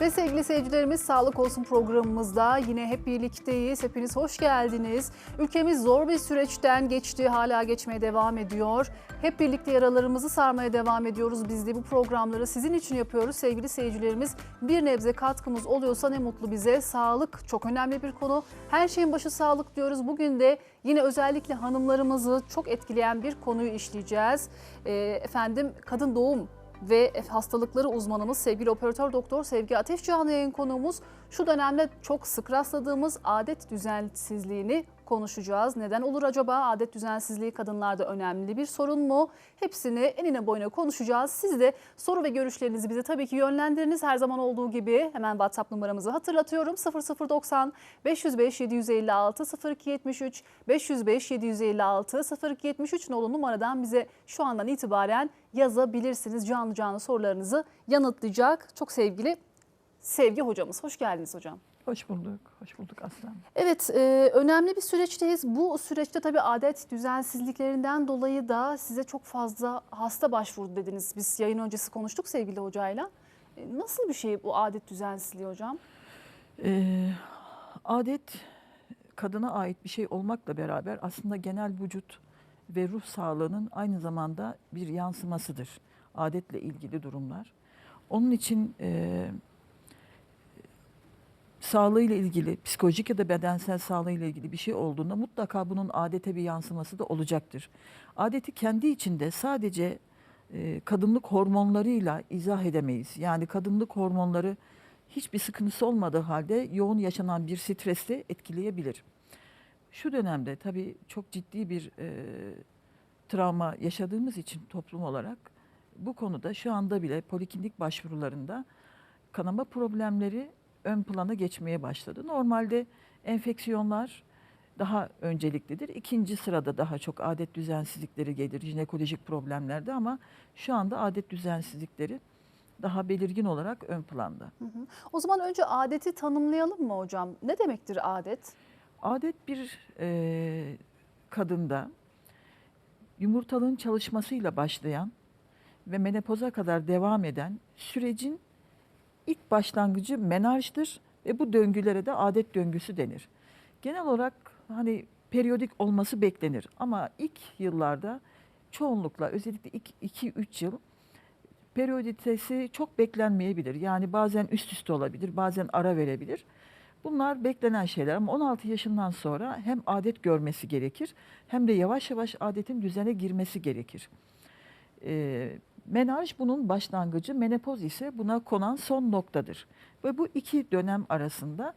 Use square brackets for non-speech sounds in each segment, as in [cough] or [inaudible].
Ve sevgili seyircilerimiz Sağlık Olsun programımızda yine hep birlikteyiz. Hepiniz hoş geldiniz. Ülkemiz zor bir süreçten geçti, hala geçmeye devam ediyor. Hep birlikte yaralarımızı sarmaya devam ediyoruz. Biz de bu programları sizin için yapıyoruz sevgili seyircilerimiz. Bir nebze katkımız oluyorsa ne mutlu bize. Sağlık çok önemli bir konu. Her şeyin başı sağlık diyoruz. Bugün de yine özellikle hanımlarımızı çok etkileyen bir konuyu işleyeceğiz. Ee, efendim kadın doğum ve hastalıkları uzmanımız sevgili operatör doktor Sevgi Ateş canlı yayın konuğumuz. Şu dönemde çok sık rastladığımız adet düzensizliğini konuşacağız. Neden olur acaba? Adet düzensizliği kadınlarda önemli bir sorun mu? Hepsini enine boyuna konuşacağız. Siz de soru ve görüşlerinizi bize tabii ki yönlendiriniz. Her zaman olduğu gibi hemen WhatsApp numaramızı hatırlatıyorum. 0090 505 756 0273 505 756 0273 nolu numaradan bize şu andan itibaren yazabilirsiniz. Canlı canlı sorularınızı yanıtlayacak çok sevgili Sevgi hocamız. Hoş geldiniz hocam. Hoş bulduk, hoş bulduk Aslan. Evet, e, önemli bir süreçteyiz. Bu süreçte tabii adet düzensizliklerinden dolayı da size çok fazla hasta başvurdu dediniz. Biz yayın öncesi konuştuk sevgili hocayla. E, nasıl bir şey bu adet düzensizliği hocam? Ee, adet kadına ait bir şey olmakla beraber aslında genel vücut ve ruh sağlığının aynı zamanda bir yansımasıdır. Adetle ilgili durumlar. Onun için e, sağlığıyla ilgili, psikolojik ya da bedensel sağlığıyla ilgili bir şey olduğunda mutlaka bunun adete bir yansıması da olacaktır. Adeti kendi içinde sadece e, kadınlık hormonlarıyla izah edemeyiz. Yani kadınlık hormonları hiçbir sıkıntısı olmadığı halde yoğun yaşanan bir stresi etkileyebilir. Şu dönemde tabii çok ciddi bir e, travma yaşadığımız için toplum olarak bu konuda şu anda bile poliklinik başvurularında kanama problemleri ön plana geçmeye başladı. Normalde enfeksiyonlar daha önceliklidir. İkinci sırada daha çok adet düzensizlikleri gelir jinekolojik problemlerde ama şu anda adet düzensizlikleri daha belirgin olarak ön planda. Hı hı. O zaman önce adeti tanımlayalım mı hocam? Ne demektir adet? Adet bir e, kadında yumurtalığın çalışmasıyla başlayan ve menopoza kadar devam eden sürecin ilk başlangıcı menarjdır ve bu döngülere de adet döngüsü denir. Genel olarak hani periyodik olması beklenir ama ilk yıllarda çoğunlukla özellikle ilk 2-3 yıl periyoditesi çok beklenmeyebilir. Yani bazen üst üste olabilir, bazen ara verebilir. Bunlar beklenen şeyler ama 16 yaşından sonra hem adet görmesi gerekir hem de yavaş yavaş adetin düzene girmesi gerekir. Ee, menarj bunun başlangıcı, menopoz ise buna konan son noktadır. Ve bu iki dönem arasında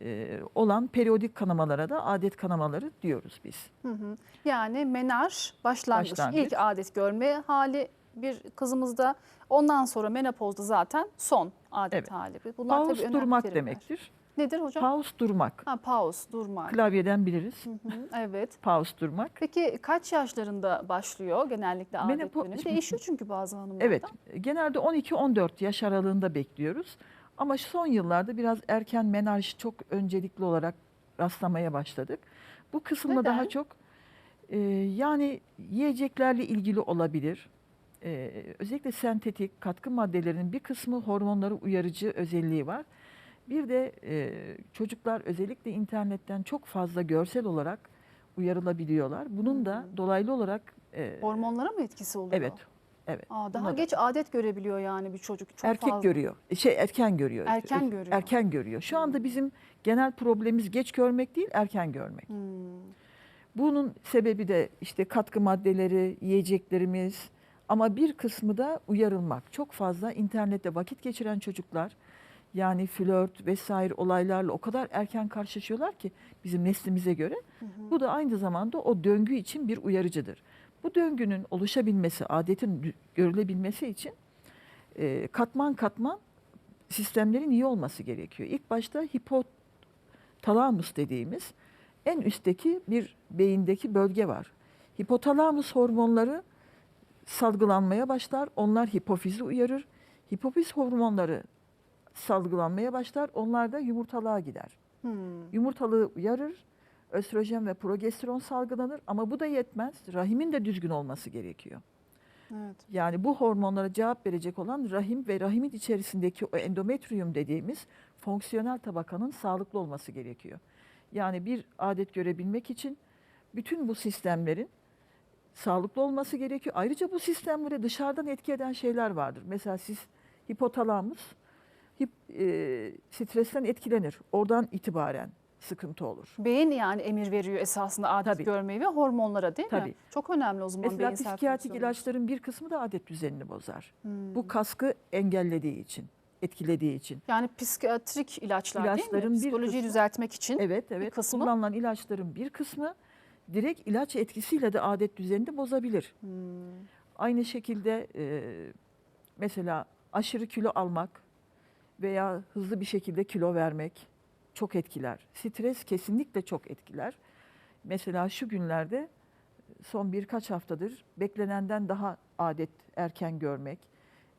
e, olan periyodik kanamalara da adet kanamaları diyoruz biz. Hı hı. Yani menarj başlangıç, Başlangıç. ilk adet görme hali bir kızımızda. Ondan sonra menopozda zaten son adet Evet. hali. Bunlar tabii Pause önemli durmak demektir. Nedir hocam? Pause durmak. Ha, pause, durmak. Klavyeden biliriz. Hı hı, evet. Pause durmak. Peki kaç yaşlarında başlıyor genellikle adet Menopo- dönemi? Değişiyor çünkü bazı hanımlarda. Evet, genelde 12-14 yaş aralığında bekliyoruz. Ama son yıllarda biraz erken menarj çok öncelikli olarak rastlamaya başladık. Bu kısımda Neden? daha çok e, yani yiyeceklerle ilgili olabilir. E, özellikle sentetik katkı maddelerinin bir kısmı hormonları uyarıcı özelliği var. Bir de e, çocuklar özellikle internetten çok fazla görsel olarak uyarılabiliyorlar. Bunun da Hmm. dolaylı olarak e, Hormonlara mı etkisi oluyor? evet evet Aa, daha buna da- geç adet görebiliyor yani bir çocuk. Çok erkek fazla. görüyor. Şey erken görüyor. Erken Ö- görüyor. Erken görüyor. Şu anda bizim genel problemimiz geç görmek değil, erken görmek. Hmm. Bunun sebebi de işte katkı maddeleri, yiyeceklerimiz ama bir kısmı da uyarılmak. Çok fazla internette vakit geçiren çocuklar yani flört vesaire olaylarla o kadar erken karşılaşıyorlar ki bizim neslimize göre. Hı hı. Bu da aynı zamanda o döngü için bir uyarıcıdır. Bu döngünün oluşabilmesi, adetin görülebilmesi için e, katman katman sistemlerin iyi olması gerekiyor. İlk başta hipotalamus dediğimiz en üstteki bir beyindeki bölge var. Hipotalamus hormonları salgılanmaya başlar. Onlar hipofizi uyarır. Hipofiz hormonları salgılanmaya başlar. Onlar da yumurtalığa gider. Hmm. Yumurtalığı uyarır. Östrojen ve progesteron salgılanır ama bu da yetmez. Rahimin de düzgün olması gerekiyor. Evet. Yani bu hormonlara cevap verecek olan rahim ve rahimin içerisindeki o endometrium dediğimiz fonksiyonel tabakanın sağlıklı olması gerekiyor. Yani bir adet görebilmek için bütün bu sistemlerin sağlıklı olması gerekiyor. Ayrıca bu sistemlere dışarıdan etki eden şeyler vardır. Mesela siz hipotalamus hip, e, stresten etkilenir. Oradan itibaren sıkıntı olur. Beyin yani emir veriyor esasında adet Tabii. görmeyi ve hormonlara değil mi? Tabii. Çok önemli o zaman Mesela psikiyatrik ilaçların bir kısmı da adet düzenini bozar. Hmm. Bu kaskı engellediği için, etkilediği için. Yani psikiyatrik ilaçlar değil İlaçların mi? bir Psikolojiyi kısmı- düzeltmek için. Evet, evet. kısmı- Kullanılan ilaçların bir kısmı direkt ilaç etkisiyle de adet düzenini bozabilir. Hmm. Aynı şekilde e, mesela aşırı kilo almak veya hızlı bir şekilde kilo vermek çok etkiler. Stres kesinlikle çok etkiler. Mesela şu günlerde son birkaç haftadır beklenenden daha adet erken görmek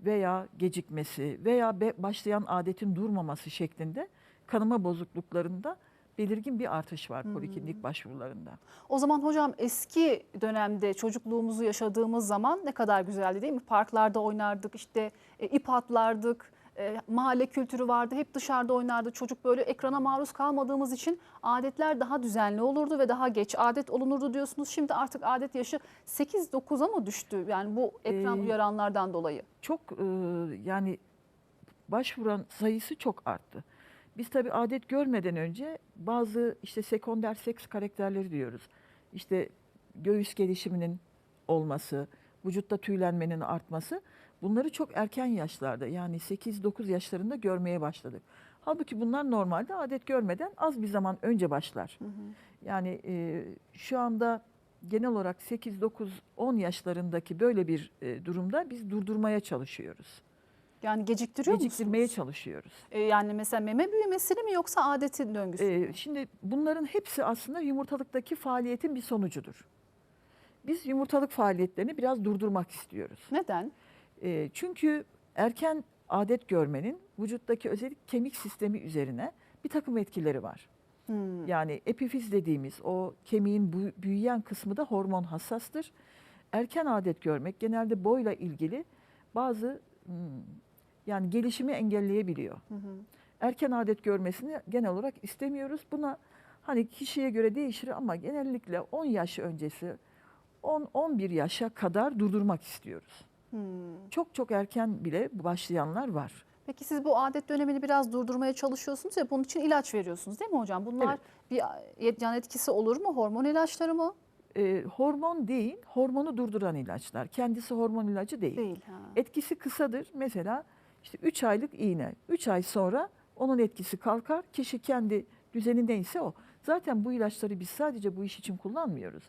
veya gecikmesi veya başlayan adetin durmaması şeklinde kanama bozukluklarında belirgin bir artış var poliklinik başvurularında. O zaman hocam eski dönemde çocukluğumuzu yaşadığımız zaman ne kadar güzeldi değil mi? Parklarda oynardık, işte e, ip atlardık, e, mahalle kültürü vardı. Hep dışarıda oynardı. Çocuk böyle ekrana maruz kalmadığımız için adetler daha düzenli olurdu ve daha geç adet olunurdu diyorsunuz. Şimdi artık adet yaşı 8-9'a mı düştü? Yani bu ekran Ee, uyaranlardan dolayı. çok e, yani başvuran sayısı çok arttı. Biz tabii adet görmeden önce bazı işte sekonder seks karakterleri diyoruz. İşte göğüs gelişiminin olması, vücutta tüylenmenin artması bunları çok erken yaşlarda yani 8-9 yaşlarında görmeye başladık. Halbuki bunlar normalde adet görmeden az bir zaman önce başlar. Yani e, şu anda genel olarak 8, 9, 10 yaşlarındaki böyle bir e, durumda biz durdurmaya çalışıyoruz. Yani geciktiriyor Geciktirmeye musunuz? çalışıyoruz. E, yani mesela meme büyümesini mi yoksa adetin döngüsü mü? E, şimdi bunların hepsi aslında yumurtalıktaki faaliyetin bir sonucudur. Biz yumurtalık faaliyetlerini biraz durdurmak istiyoruz. Neden? E, çünkü erken adet görmenin vücuttaki özellikle kemik sistemi üzerine bir takım etkileri var. Hmm. Yani epifiz dediğimiz o kemiğin büyüyen kısmı da hormon hassastır. Erken adet görmek genelde boyla ilgili bazı hmm, yani gelişimi engelleyebiliyor. Hı hı. Erken adet görmesini genel olarak istemiyoruz. Buna hani kişiye göre değişir ama genellikle 10 yaş öncesi 10-11 yaşa kadar durdurmak istiyoruz. Hmm. Çok çok erken bile başlayanlar var. Peki siz bu adet dönemini biraz durdurmaya çalışıyorsunuz ya bunun için ilaç veriyorsunuz değil mi hocam? Bunlar bir yan etkisi olur mu? Hormon ilaçları mı? Ee, hormon değil, hormonu durduran ilaçlar. Kendisi hormon ilacı değil. Değil. Ha. Etkisi kısadır. Mesela işte 3 aylık iğne. 3 ay sonra onun etkisi kalkar. Kişi kendi düzenindeyse o. Zaten bu ilaçları biz sadece bu iş için kullanmıyoruz.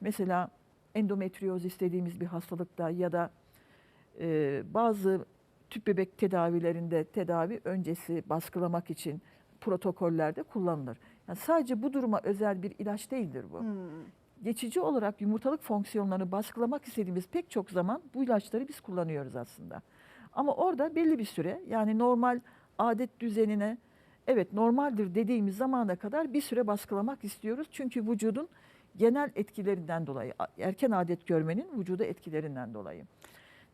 Mesela endometriozis dediğimiz bir hastalıkta ya da e, bazı tüp bebek tedavilerinde tedavi öncesi baskılamak için protokollerde kullanılır. Yani sadece bu duruma özel bir ilaç değildir bu Hmm. geçici olarak yumurtalık fonksiyonlarını baskılamak istediğimiz pek çok zaman bu ilaçları biz kullanıyoruz aslında. Ama orada belli bir süre yani normal adet düzenine evet normaldir dediğimiz zamana kadar bir süre baskılamak istiyoruz. Çünkü vücudun genel etkilerinden dolayı erken adet görmenin vücuda etkilerinden dolayı.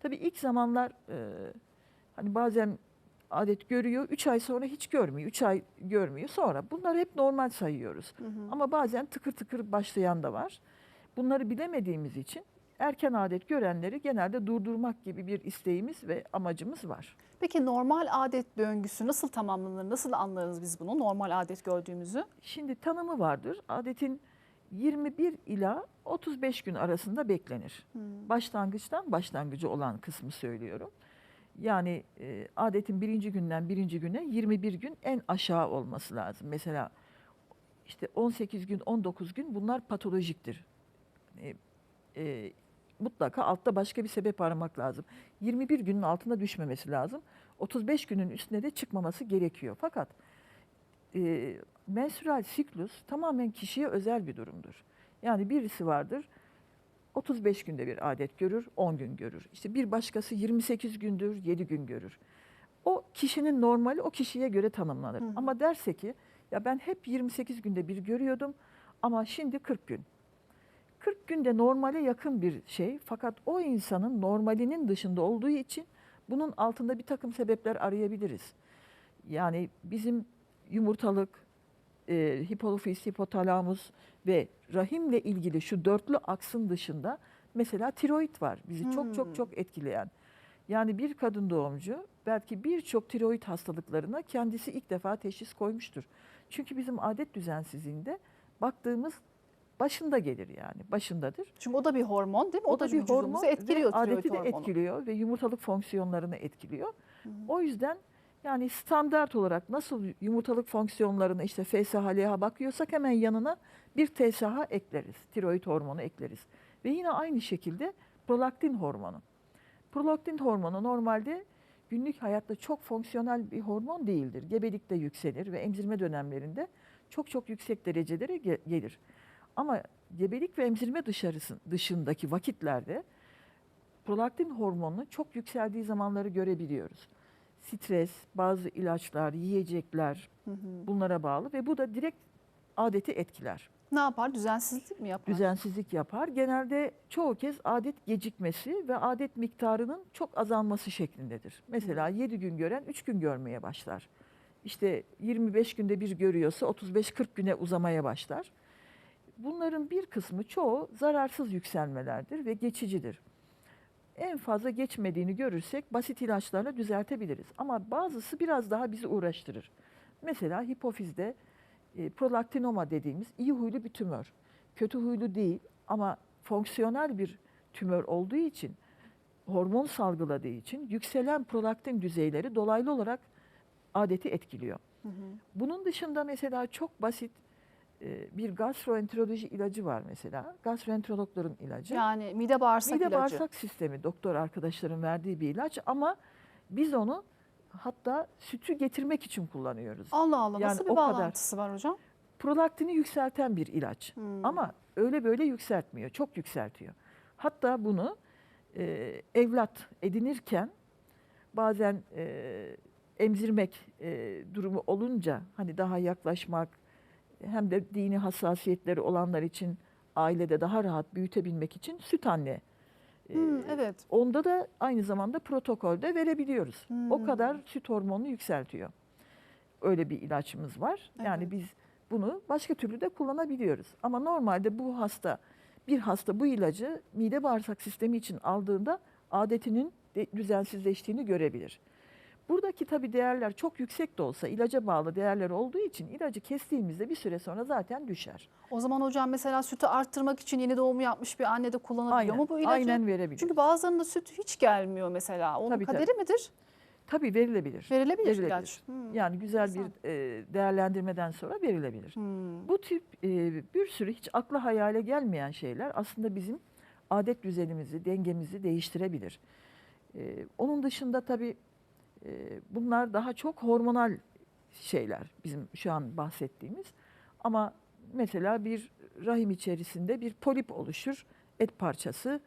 Tabii ilk zamanlar e, hani bazen adet görüyor, 3 ay sonra hiç görmüyor, 3 ay görmüyor. Sonra bunları hep normal sayıyoruz. Hı hı. Ama bazen tıkır tıkır başlayan da var. Bunları bilemediğimiz için erken adet görenleri genelde durdurmak gibi bir isteğimiz ve amacımız var. Peki normal adet döngüsü nasıl tamamlanır? Nasıl anlarız biz bunu? Normal adet gördüğümüzü? Şimdi tanımı vardır. Adetin 21 ila 35 gün arasında beklenir. Hmm. Başlangıçtan başlangıcı olan kısmı söylüyorum. Yani e, adetin birinci günden birinci güne 21 gün en aşağı olması lazım. Mesela işte 18 gün, 19 gün bunlar patolojiktir. E, e, mutlaka altta başka bir sebep aramak lazım. 21 günün altına düşmemesi lazım. 35 günün üstüne de çıkmaması gerekiyor. Fakat e, menstrual siklus tamamen kişiye özel bir durumdur. Yani birisi vardır 35 günde bir adet görür, 10 gün görür. İşte bir başkası 28 gündür, 7 gün görür. O kişinin normali o kişiye göre tanımlanır. Hı hı. Ama derse ki ya ben hep 28 günde bir görüyordum ama şimdi 40 gün. 40 günde normale yakın bir şey fakat o insanın normalinin dışında olduğu için bunun altında bir takım sebepler arayabiliriz. Yani bizim yumurtalık, e, hipofiz, hipotalamus ve rahimle ilgili şu dörtlü aksın dışında mesela tiroid var bizi çok Hmm. çok çok etkileyen. Yani bir kadın doğumcu belki birçok tiroid hastalıklarına kendisi ilk defa teşhis koymuştur. Çünkü bizim adet düzensizliğinde baktığımız başında gelir yani başındadır. Çünkü o da bir hormon değil mi? O, da, bir hormon etkiliyor adeti de hormonu. etkiliyor ve yumurtalık fonksiyonlarını etkiliyor. Hı. O yüzden yani standart olarak nasıl yumurtalık fonksiyonlarına işte FSHL'ye bakıyorsak hemen yanına bir TSH ekleriz. Tiroid hormonu ekleriz. Ve yine aynı şekilde prolaktin hormonu. Prolaktin hormonu normalde günlük hayatta çok fonksiyonel bir hormon değildir. Gebelikte yükselir ve emzirme dönemlerinde çok çok yüksek derecelere ge- gelir. Ama gebelik ve emzirme dışarısı, dışındaki vakitlerde prolaktin hormonu çok yükseldiği zamanları görebiliyoruz. Stres, bazı ilaçlar, yiyecekler Hı hı. bunlara bağlı ve bu da direkt adeti etkiler. Ne yapar? Düzensizlik mi yapar? Düzensizlik yapar. Genelde çoğu kez adet gecikmesi ve adet miktarının çok azalması şeklindedir. Mesela 7 gün gören 3 gün görmeye başlar. İşte 25 günde bir görüyorsa 35-40 güne uzamaya başlar. Bunların bir kısmı çoğu zararsız yükselmelerdir ve geçicidir. En fazla geçmediğini görürsek basit ilaçlarla düzeltebiliriz. Ama bazısı biraz daha bizi uğraştırır. Mesela hipofizde e, prolaktinoma dediğimiz iyi huylu bir tümör. Kötü huylu değil ama fonksiyonel bir tümör olduğu için hormon salgıladığı için yükselen prolaktin düzeyleri dolaylı olarak adeti etkiliyor. Hı hı. Bunun dışında mesela çok basit bir gastroenteroloji ilacı var mesela. Gastroenterologların ilacı. Yani mide bağırsak Mide ilacı. bağırsak sistemi doktor arkadaşların verdiği bir ilaç ama biz onu hatta sütü getirmek için kullanıyoruz. Allah Allah Yani nasıl bir o kadar. bağlantısı var hocam? Prolaktini yükselten bir ilaç. Hmm. Ama öyle böyle yükseltmiyor. Çok yükseltiyor. Hatta bunu e, evlat edinirken bazen e, emzirmek e, durumu olunca hani daha yaklaşmak hem de dini hassasiyetleri olanlar için ailede daha rahat büyütebilmek için süt anne. e, Hmm, evet. Onda da aynı zamanda protokolde verebiliyoruz. O Hmm. kadar süt hormonunu yükseltiyor. Öyle bir ilaçımız var. Yani Evet. biz bunu başka türlü de kullanabiliyoruz. Ama normalde bu hasta bir hasta bu ilacı mide bağırsak sistemi için aldığında adetinin de düzensizleştiğini görebilir. Buradaki tabii değerler çok yüksek de olsa ilaca bağlı değerler olduğu için ilacı kestiğimizde bir süre sonra zaten düşer. O zaman hocam mesela sütü arttırmak için yeni doğumu yapmış bir anne de kullanabiliyor Aynen, mu bu ilacı? aynen verebilir. Çünkü bazılarında süt hiç gelmiyor mesela. Onun Tabii, tabii. kaderi midir? tabii verilebilir. Verilebilir, Verilebilir. ilaç. Hmm. Yani güzel bir Enteresan. e, değerlendirmeden sonra verilebilir. Hmm. Bu tip e, bir sürü hiç akla hayale gelmeyen şeyler aslında bizim adet düzenimizi, dengemizi değiştirebilir. E, onun dışında tabii e, bunlar daha çok hormonal şeyler bizim şu an bahsettiğimiz. Ama mesela bir rahim içerisinde bir polip oluşur, et parçası.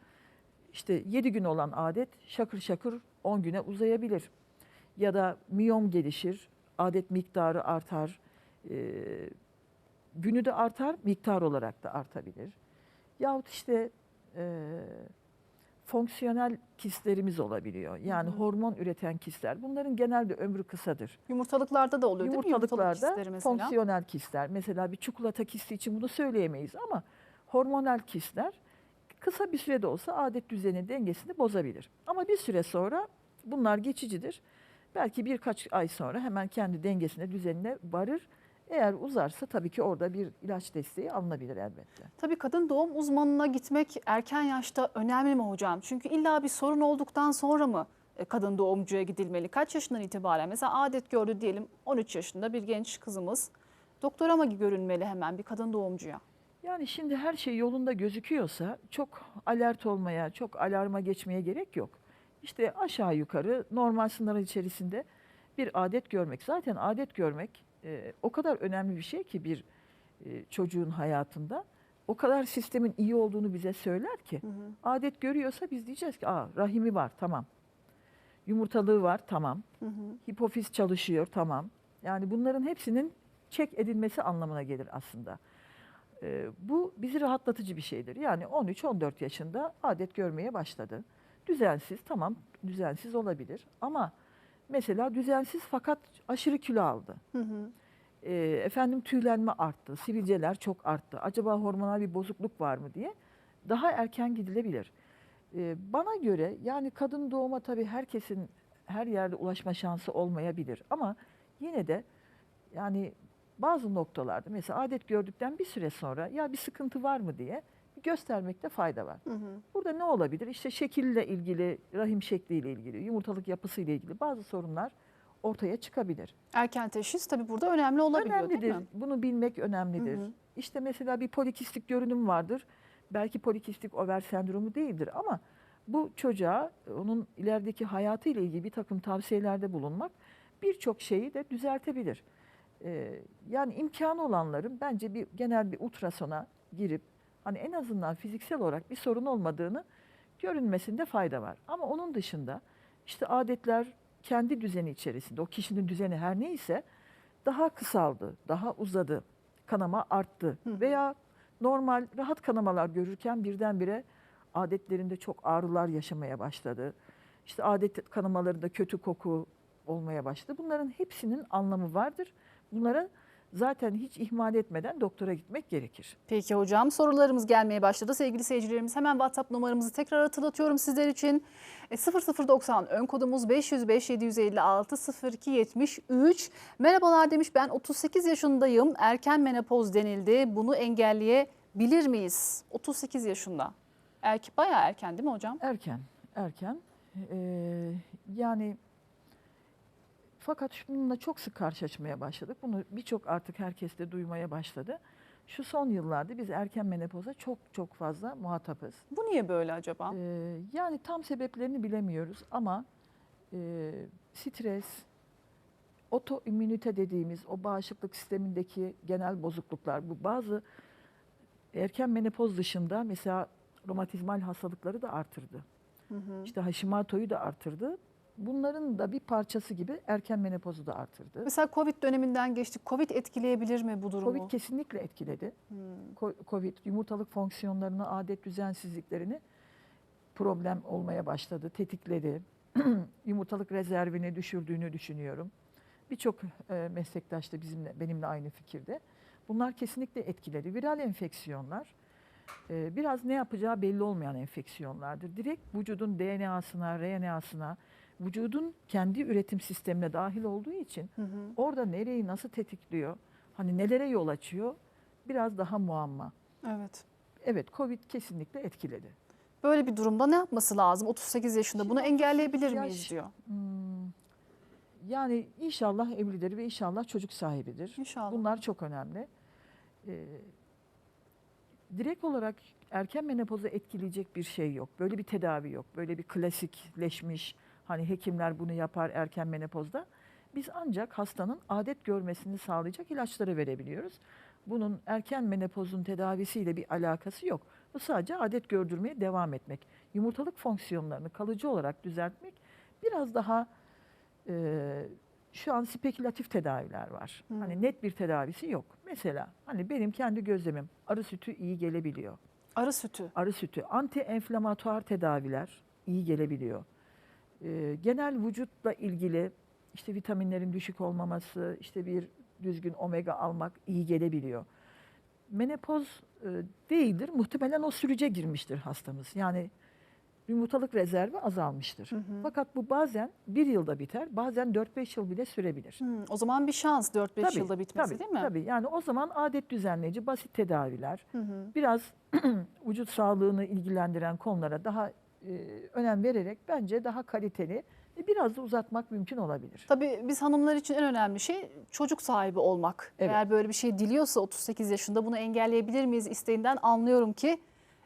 İşte 7 gün olan adet şakır şakır 10 güne uzayabilir. Ya da miyom gelişir, adet miktarı artar, e, günü de artar, miktar olarak da artabilir. Yahut işte e, fonksiyonel kistlerimiz olabiliyor. Yani Hı hormon üreten kistler. Bunların genelde ömrü kısadır. Yumurtalıklarda da oluyor değil mi? Yumurtalık Yumurtalıklarda fonksiyonel kistler. Mesela bir çikolata kisti için bunu söyleyemeyiz ama hormonal kistler kısa bir sürede olsa adet düzeni dengesini bozabilir. Ama bir süre sonra bunlar geçicidir. Belki birkaç ay sonra hemen kendi dengesine, düzenine varır. Eğer uzarsa tabii ki orada bir ilaç desteği alınabilir elbette. Tabii kadın doğum uzmanına gitmek erken yaşta önemli mi hocam? Çünkü illa bir sorun olduktan sonra mı e, kadın doğumcuya gidilmeli? Kaç yaşından itibaren? Mesela adet gördü diyelim 13 yaşında bir genç kızımız. Doktora mı görünmeli hemen bir kadın doğumcuya? Yani şimdi her şey yolunda gözüküyorsa çok alert olmaya, çok alarma geçmeye gerek yok. İşte aşağı yukarı normal sınırlar içerisinde bir adet görmek. Zaten adet görmek e, o kadar önemli bir şey ki bir e, çocuğun hayatında. O kadar sistemin iyi olduğunu bize söyler ki. Hı hı. Adet görüyorsa biz diyeceğiz ki Aa, rahimi var tamam. Yumurtalığı var tamam. Hı hı. Hipofiz çalışıyor tamam. Yani bunların hepsinin çek edilmesi anlamına gelir aslında. E, bu bizi rahatlatıcı bir şeydir. Yani 13-14 yaşında adet görmeye başladı. Düzensiz tamam düzensiz olabilir ama mesela düzensiz fakat aşırı kilo aldı. Hı hı. E, efendim tüylenme arttı, sivilceler çok arttı. Acaba hormonal bir bozukluk var mı diye daha erken gidilebilir. E, bana göre yani kadın doğuma tabii herkesin her yerde ulaşma şansı olmayabilir ama yine de yani bazı noktalarda mesela adet gördükten bir süre sonra ya bir sıkıntı var mı diye göstermekte fayda var. Hı hı. Burada ne olabilir? İşte şekille ilgili, rahim şekliyle ilgili, yumurtalık yapısıyla ilgili bazı sorunlar ortaya çıkabilir. Erken teşhis tabii burada önemli olabiliyor önemlidir. değil mi? Bunu bilmek önemlidir. Hı hı. İşte mesela bir polikistik görünüm vardır. Belki polikistik over sendromu değildir ama bu çocuğa onun ilerideki hayatı ile ilgili bir takım tavsiyelerde bulunmak birçok şeyi de düzeltebilir. Ee, yani imkanı olanların bence bir genel bir ultrasona girip hani en azından fiziksel olarak bir sorun olmadığını görünmesinde fayda var. Ama onun dışında işte adetler kendi düzeni içerisinde o kişinin düzeni her neyse daha kısaldı, daha uzadı, kanama arttı Hı veya normal rahat kanamalar görürken birdenbire adetlerinde çok ağrılar yaşamaya başladı. İşte adet kanamalarında kötü koku olmaya başladı. Bunların hepsinin anlamı vardır. Bunlara zaten hiç ihmal etmeden doktora gitmek gerekir. Peki hocam sorularımız gelmeye başladı. Sevgili seyircilerimiz hemen WhatsApp numaramızı tekrar hatırlatıyorum sizler için. E, 0090 ön kodumuz 505 756 02 73. Merhabalar demiş ben 38 yaşındayım. Erken menopoz denildi. Bunu engelleyebilir miyiz? 38 yaşında. Erke, bayağı erken değil mi hocam? Erken, erken. Ee, yani fakat şununla çok sık karşılaşmaya başladık. Bunu birçok artık herkes de duymaya başladı. Şu son yıllarda biz erken menopoza çok çok fazla muhatapız. Bu niye böyle acaba? Ee, yani tam sebeplerini bilemiyoruz ama e, stres, otoimmünite dediğimiz o bağışıklık sistemindeki genel bozukluklar, bu bazı erken menopoz dışında mesela romatizmal hastalıkları da artırdı. Hı hı. İşte Hashimoto'yu da artırdı. Bunların da bir parçası gibi erken menopozu da artırdı. Mesela Covid döneminden geçtik. Covid etkileyebilir mi bu durumu? Covid kesinlikle etkiledi. Hmm. Covid yumurtalık fonksiyonlarını, adet düzensizliklerini problem olmaya başladı, tetikledi. [clears throat] yumurtalık rezervini düşürdüğünü düşünüyorum. Birçok e, meslektaş da bizimle, benimle aynı fikirde. Bunlar kesinlikle etkiledi. Viral enfeksiyonlar e, biraz ne yapacağı belli olmayan enfeksiyonlardır. Direkt vücudun DNA'sına, RNA'sına, vücudun kendi üretim sistemine dahil olduğu için Hı hı. orada nereyi nasıl tetikliyor, hani nelere yol açıyor biraz daha muamma. Evet. Evet Covid kesinlikle etkiledi. Böyle bir durumda ne yapması lazım? 38 yaşında bunu engelleyebilir 38 miyiz yaş- diyor. Hmm, Yani inşallah evlidir ve inşallah çocuk sahibidir. İnşallah. Bunlar çok önemli. Ee, direkt olarak erken menopozu etkileyecek bir şey yok. Böyle bir tedavi yok. Böyle bir klasikleşmiş hani hekimler bunu yapar erken menopozda. Biz ancak hastanın adet görmesini sağlayacak ilaçları verebiliyoruz. Bunun erken menopozun tedavisiyle bir alakası yok. Bu sadece adet gördürmeye devam etmek. Yumurtalık fonksiyonlarını kalıcı olarak düzeltmek biraz daha e, şu an spekülatif tedaviler var. Hmm. Hani net bir tedavisi yok. Mesela hani benim kendi gözlemim arı sütü iyi gelebiliyor. Arı sütü. Arı sütü anti enflamatuar tedaviler iyi gelebiliyor. Ee, genel vücutla ilgili işte vitaminlerin düşük olmaması, işte bir düzgün omega almak iyi gelebiliyor. Menopoz e, değildir. Muhtemelen o sürece girmiştir hastamız. Yani yumurtalık rezervi azalmıştır. Hı hı. Fakat bu bazen bir yılda biter, bazen 4-5 yıl bile sürebilir. Hmm, o zaman bir şans 4-5 Tabii, yılda bitmesi tabii, değil mi? Tabii yani o zaman adet düzenleyici basit tedaviler, Hı hı. biraz [clears throat] vücut sağlığını ilgilendiren konulara daha e, önem vererek bence daha kaliteli biraz da uzatmak mümkün olabilir. Tabii biz hanımlar için en önemli şey çocuk sahibi olmak. Evet. Eğer böyle bir şey diliyorsa 38 yaşında bunu engelleyebilir miyiz isteğinden anlıyorum ki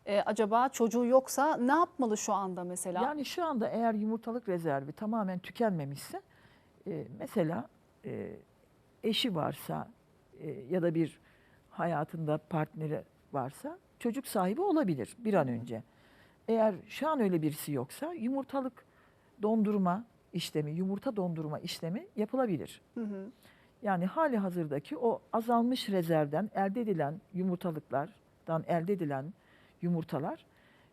e, acaba çocuğu yoksa ne yapmalı şu anda mesela? Yani şu anda eğer yumurtalık rezervi tamamen tükenmemişse e, mesela e, eşi varsa e, ya da bir hayatında partneri varsa çocuk sahibi olabilir bir an önce. Eğer şu an öyle birisi yoksa yumurtalık dondurma işlemi, yumurta dondurma işlemi yapılabilir. Hı hı. Yani hali hazırdaki o azalmış rezervden elde edilen yumurtalıklardan elde edilen yumurtalar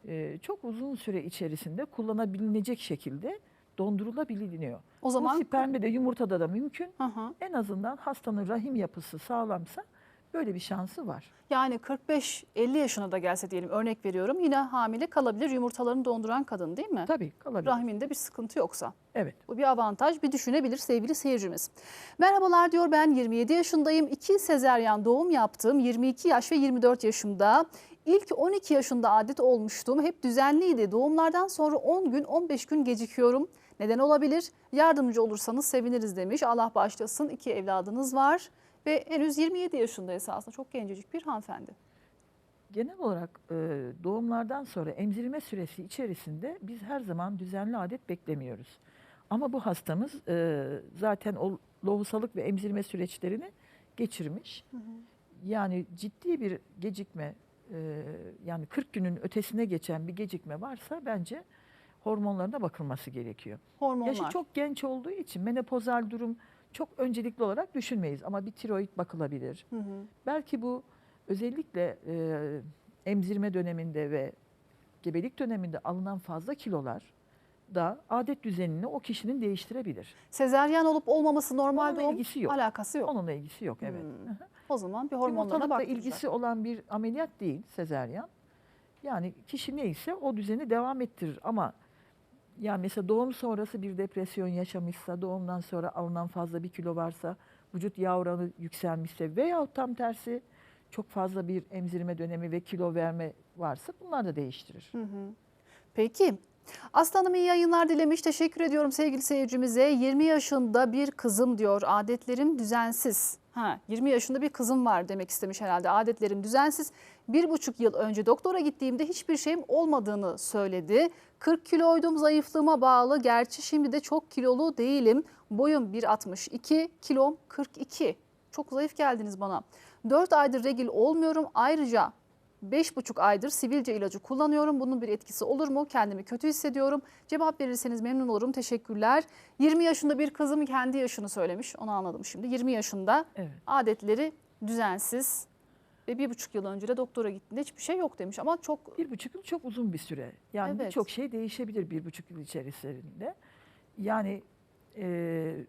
e, çok uzun süre içerisinde kullanılabilecek şekilde dondurulabiliyor. O Bu zaman spermde de yumurtada da mümkün. Hı hı. En azından hastanın rahim yapısı sağlamsa böyle bir şansı var. yani 45-50 yaşına da gelse diyelim örnek veriyorum yine hamile kalabilir yumurtalarını donduran kadın değil mi? Tabii kalabilir. Rahiminde bir sıkıntı yoksa. Evet. Bu bir avantaj, bir düşünebilir sevgili seyircimiz. Merhabalar diyor ben 27 yaşındayım. İki sezeryan doğum yaptım. 22 yaş ve 24 yaşımda. İlk 12 yaşında adet olmuştum. Hep düzenliydi. Doğumlardan sonra 10 gün 15 gün gecikiyorum. Neden olabilir? Yardımcı olursanız seviniriz demiş. Allah bağışlasın. İki evladınız var ve henüz 27 yaşında esasında çok gencecik bir hanımefendi. Genel olarak e, doğumlardan sonra emzirme süresi içerisinde biz her zaman düzenli adet beklemiyoruz. Ama bu hastamız e, zaten o lohusalık ve emzirme süreçlerini geçirmiş. Yani ciddi bir gecikme e, yani 40 günün ötesine geçen bir gecikme varsa bence hormonlarına bakılması gerekiyor. Hormonlar. Yaşı çok genç olduğu için menopozal durum çok öncelikli olarak düşünmeyiz ama bir tiroid bakılabilir. Hı hı. Belki bu özellikle e, emzirme döneminde ve gebelik döneminde alınan fazla kilolar da adet düzenini o kişinin değiştirebilir. Sezeryan olup olmaması normal Onunla ilgisi yok. alakası yok. Onunla ilgisi yok evet. Hmm. O zaman bir hormonlarına Yumurtalıkla baktıracak. ilgisi olan bir ameliyat değil sezeryan. Yani kişi neyse o düzeni devam ettirir ama ya mesela doğum sonrası bir depresyon yaşamışsa, doğumdan sonra alınan fazla bir kilo varsa, vücut yağ oranı yükselmişse veya tam tersi çok fazla bir emzirme dönemi ve kilo verme varsa bunlar da değiştirir. Peki. Aslanım iyi yayınlar dilemiş. Teşekkür ediyorum sevgili seyircimize. 20 yaşında bir kızım diyor. Adetlerim düzensiz. Ha, 20 yaşında bir kızım var demek istemiş herhalde. Adetlerim düzensiz. Bir buçuk yıl önce doktora gittiğimde hiçbir şeyim olmadığını söyledi. 40 kiloydum zayıflığıma bağlı. Gerçi şimdi de çok kilolu değilim. Boyum 1.62, kilom 42. Çok zayıf geldiniz bana. 4 aydır regil olmuyorum. Ayrıca 5,5 aydır sivilce ilacı kullanıyorum. Bunun bir etkisi olur mu? Kendimi kötü hissediyorum. Cevap verirseniz memnun olurum. Teşekkürler. 20 yaşında bir kızım kendi yaşını söylemiş. Onu anladım şimdi. 20 yaşında Evet. adetleri düzensiz ve bir buçuk yıl önce de doktora gittiğinde hiçbir şey yok demiş. Ama çok Bir buçuk yıl çok uzun bir süre. Yani Evet. birçok şey değişebilir bir buçuk yıl içerisinde. Yani e,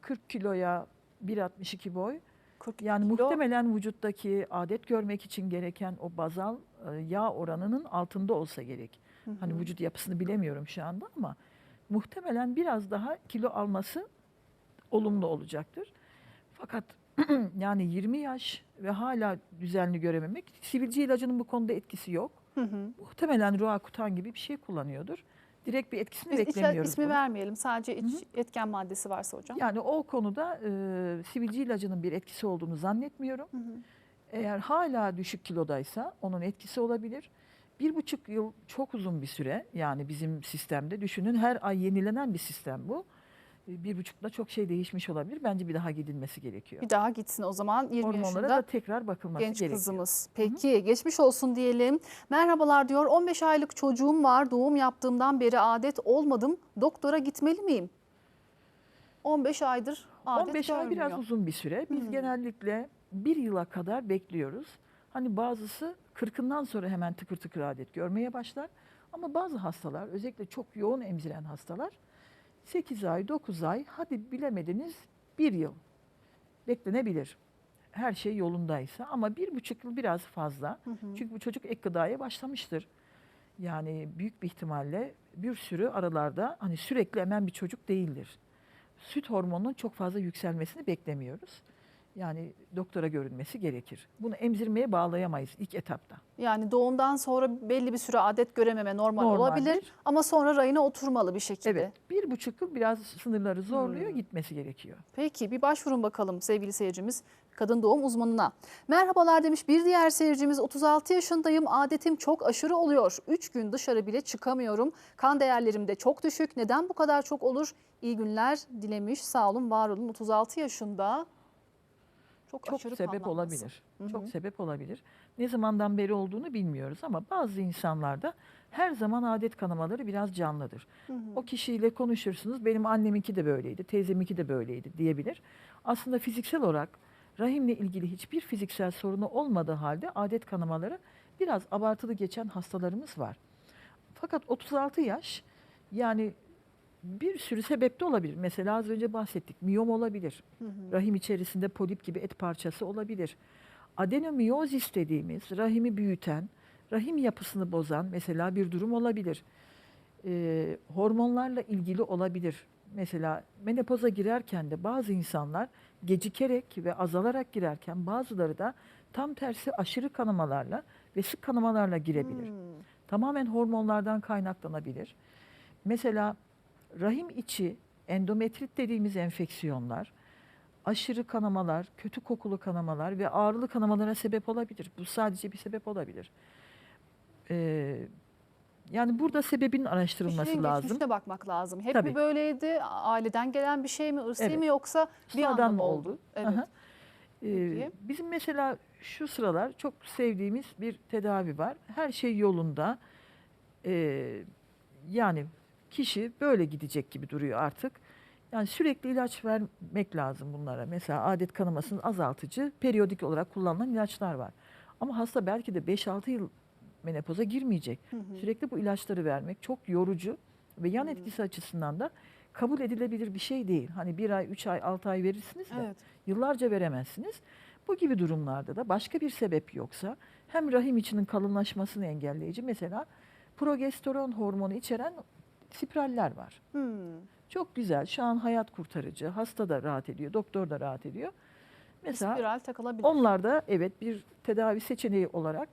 40 kiloya 1.62 boy 40 Yani kilo. muhtemelen vücuttaki adet görmek için gereken o bazal e, yağ oranının altında olsa gerek. Hani vücut yapısını bilemiyorum şu anda ama muhtemelen biraz daha kilo alması olumlu olacaktır. Fakat [clears throat] yani 20 yaş ve hala düzenli görememek, sivilce ilacının bu konuda etkisi yok. Hı hı. Muhtemelen Roakutan gibi bir şey kullanıyordur. Direkt bir etkisini Biz beklemiyoruz. ismi bunun. vermeyelim. Sadece iç etken maddesi varsa hocam. Yani o konuda e, sivilce ilacının bir etkisi olduğunu zannetmiyorum. Hı hı. Eğer hala düşük kilodaysa onun etkisi olabilir. Bir buçuk yıl çok uzun bir süre yani bizim sistemde düşünün her ay yenilenen bir sistem bu. E, Bir buçukla çok şey değişmiş olabilir. Bence bir daha gidilmesi gerekiyor. Bir daha gitsin o zaman 20 Hormonlara yaşında da tekrar bakılması genç gerekiyor. kızımız. Peki geçmiş olsun diyelim. Merhabalar diyor 15 aylık çocuğum var. Doğum yaptığımdan beri adet olmadım. Doktora gitmeli miyim? 15 aydır adet 15 ay görmüyor. biraz uzun bir süre. Biz Hmm. genellikle bir yıla kadar bekliyoruz. Hani bazısı 40'ından sonra hemen tıkır tıkır adet görmeye başlar. Ama bazı hastalar özellikle çok yoğun emziren hastalar 8 ay, 9 ay hadi bilemediniz bir yıl beklenebilir. Her şey yolundaysa ama bir buçuk yıl biraz fazla. Hı hı. Çünkü bu çocuk ek gıdaya başlamıştır. Yani büyük bir ihtimalle bir sürü aralarda hani sürekli emen bir çocuk değildir. Süt hormonunun çok fazla yükselmesini beklemiyoruz. Yani doktora görünmesi gerekir. Bunu emzirmeye bağlayamayız ilk etapta. Yani doğumdan sonra belli bir süre adet görememe normal Normaldir. olabilir ama sonra rayına oturmalı bir şekilde. Evet, bir buçuk yıl biraz sınırları zorluyor, Hmm. gitmesi gerekiyor. Peki bir başvurun bakalım sevgili seyircimiz kadın doğum uzmanına. Merhabalar demiş bir diğer seyircimiz 36 yaşındayım adetim çok aşırı oluyor. 3 gün dışarı bile çıkamıyorum. Kan değerlerim de çok düşük. Neden bu kadar çok olur? İyi günler dilemiş. Sağ olun var olun 36 yaşında. Çok, Çok aşırı sebep olabilir. Hı hı. Çok sebep olabilir. Ne zamandan beri olduğunu bilmiyoruz ama bazı insanlarda her zaman adet kanamaları biraz canlıdır. Hı hı. O kişiyle konuşursunuz. Benim anneminki de böyleydi, teyzeminki de böyleydi diyebilir. Aslında fiziksel olarak rahimle ilgili hiçbir fiziksel sorunu olmadığı halde adet kanamaları biraz abartılı geçen hastalarımız var. Fakat 36 yaş yani bir sürü sebepte olabilir. Mesela az önce bahsettik. Miyom olabilir. Hı hı. Rahim içerisinde polip gibi et parçası olabilir. Adenomiyozis dediğimiz rahimi büyüten, rahim yapısını bozan mesela bir durum olabilir. Ee, hormonlarla ilgili olabilir. Mesela menopoza girerken de bazı insanlar gecikerek ve azalarak girerken bazıları da tam tersi aşırı kanamalarla ve sık kanamalarla girebilir. Hmm. Tamamen hormonlardan kaynaklanabilir. Mesela rahim içi endometrit dediğimiz enfeksiyonlar, aşırı kanamalar, kötü kokulu kanamalar ve ağrılı kanamalara sebep olabilir. Bu sadece bir sebep olabilir. Ee, yani burada sebebin araştırılması Kişinin lazım. geçmişine bakmak lazım. Hep Tabii. mi böyleydi? Aileden gelen bir şey mi? Irsi Evet. mi yoksa bir anda mı oldu? oldu? Evet. Aha. Ee, bizim mesela şu sıralar çok sevdiğimiz bir tedavi var. Her şey yolunda. Ee, yani kişi böyle gidecek gibi duruyor artık. Yani sürekli ilaç vermek lazım bunlara. Mesela adet kanamasını azaltıcı periyodik olarak kullanılan ilaçlar var. Ama hasta belki de 5-6 yıl menopoza girmeyecek. Hı hı. Sürekli bu ilaçları vermek çok yorucu ve yan etkisi açısından da kabul edilebilir bir şey değil. Hani bir ay, üç ay, altı ay verirsiniz de Evet. yıllarca veremezsiniz. Bu gibi durumlarda da başka bir sebep yoksa hem rahim içinin kalınlaşmasını engelleyici mesela progesteron hormonu içeren spiraller var. Hmm. Çok güzel. Şu an hayat kurtarıcı. Hasta da rahat ediyor, doktor da rahat ediyor. Mesela Spiral takılabilir. onlar da evet bir tedavi seçeneği olarak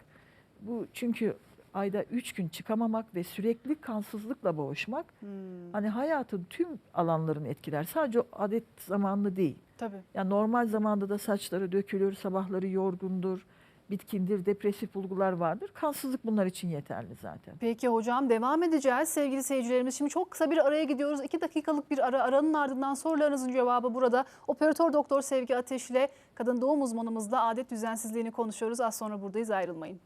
bu çünkü ayda üç gün çıkamamak ve sürekli kansızlıkla boğuşmak Hmm. hani hayatın tüm alanlarını etkiler. Sadece adet zamanlı değil. Tabii. Yani normal zamanda da saçları dökülür, sabahları yorgundur, bitkindir, depresif bulgular vardır. Kansızlık bunlar için yeterli zaten. Peki hocam devam edeceğiz sevgili seyircilerimiz. Şimdi çok kısa bir araya gidiyoruz. İki dakikalık bir ara. Aranın ardından sorularınızın cevabı burada. Operatör Doktor Sevgi Ateş ile kadın doğum uzmanımızla adet düzensizliğini konuşuyoruz. Az sonra buradayız ayrılmayın.